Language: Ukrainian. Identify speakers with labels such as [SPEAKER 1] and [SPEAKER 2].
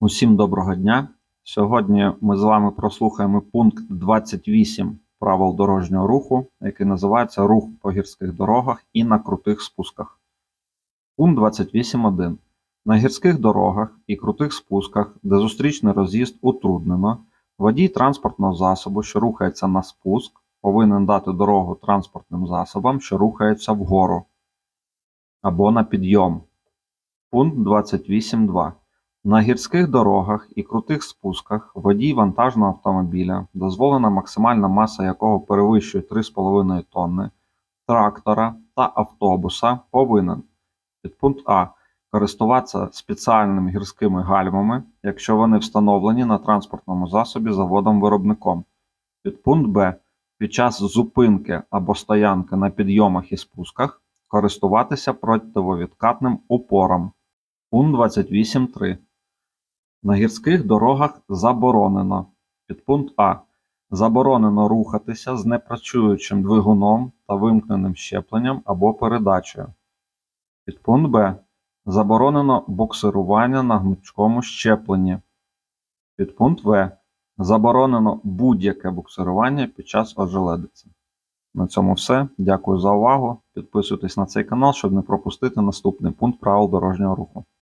[SPEAKER 1] Усім доброго дня. Сьогодні ми з вами прослухаємо пункт 28 правил дорожнього руху, який називається Рух по гірських дорогах і на крутих спусках. Пункт 28.1. На гірських дорогах і крутих спусках, де зустрічний роз'їзд утруднено, водій транспортного засобу, що рухається на спуск, повинен дати дорогу транспортним засобам, що рухаються вгору або на підйом. Пункт 28.2. На гірських дорогах і крутих спусках водій вантажного автомобіля, дозволена максимальна маса якого перевищує 3,5 тонни, трактора та автобуса повинен підпункт А. Користуватися спеціальними гірськими гальмами, якщо вони встановлені на транспортному засобі заводом-виробником. Підпункт Б. Під час зупинки або стоянки на підйомах і спусках користуватися противовідкатним упором. Пункт 28.3. На гірських дорогах заборонено. Підпункт А. Заборонено рухатися з непрацюючим двигуном та вимкненим щепленням або передачею. Підпункт Б. Заборонено буксирування на гнучкому щепленні. Підпункт В. Заборонено будь-яке буксирування під час ожеледиці. На цьому все. Дякую за увагу. Підписуйтесь на цей канал, щоб не пропустити наступний пункт правил дорожнього руху.